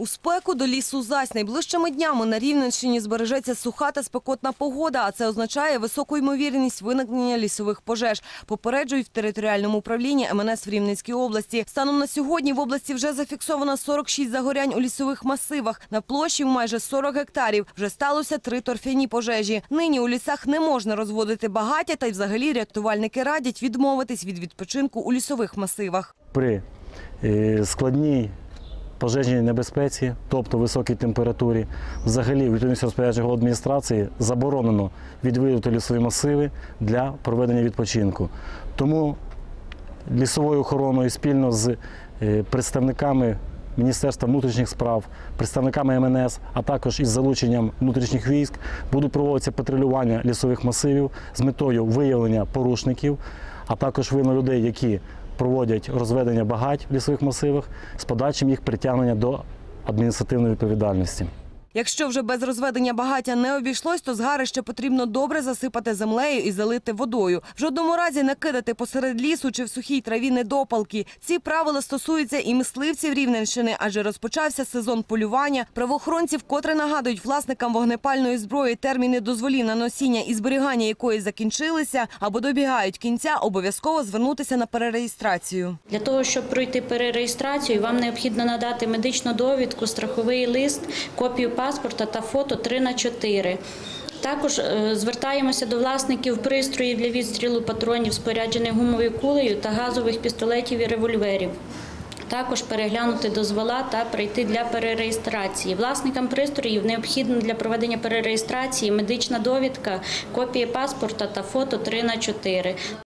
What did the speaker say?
У спеку до лісу зась. Найближчими днями на Рівненщині збережеться суха та спекотна погода, а це означає високу ймовірність виникнення лісових пожеж. Попереджують в територіальному управлінні МНС в Рівненській області. Станом на сьогодні в області вже зафіксовано 46 загорянь у лісових масивах. На площі в майже 40 гектарів. Вже сталося три торфяні пожежі. Нині у лісах не можна розводити багаття, та й взагалі рятувальники радять відмовитись від відпочинку у лісових масивах. при е, складній пожежній небезпеці, тобто високій температурі, взагалі у відповідності розпорядження адміністрації заборонено відвідувати лісові масиви для проведення відпочинку. Тому лісовою охороною спільно з е, представниками Міністерства внутрішніх справ, представниками МНС, а також із залученням внутрішніх військ будуть проводитися патрулювання лісових масивів з метою виявлення порушників, а також виявлення людей, які проводять розведення багать в лісових масивах з подальшим їх притягнення до адміністративної відповідальності. Якщо вже без розведення багаття не обійшлось, то згарище потрібно добре засипати землею і залити водою. В жодному разі не кидати посеред лісу чи в сухій траві недопалки. Ці правила стосуються і мисливців Рівненщини, адже розпочався сезон полювання. Правоохоронці вкотре нагадують власникам вогнепальної зброї терміни дозволів на носіння і зберігання якої закінчилися або добігають кінця, обов'язково звернутися на перереєстрацію. Для того, щоб пройти перереєстрацію, вам необхідно надати медичну довідку, страховий лист, копію паспорта та фото 3 на 4. Також е, звертаємося до власників пристроїв для відстрілу патронів, споряджених гумовою кулею та газових пістолетів і револьверів. Також переглянути дозвола та прийти для перереєстрації. Власникам пристроїв необхідно для проведення перереєстрації медична довідка, копія паспорта та фото 3 на 4.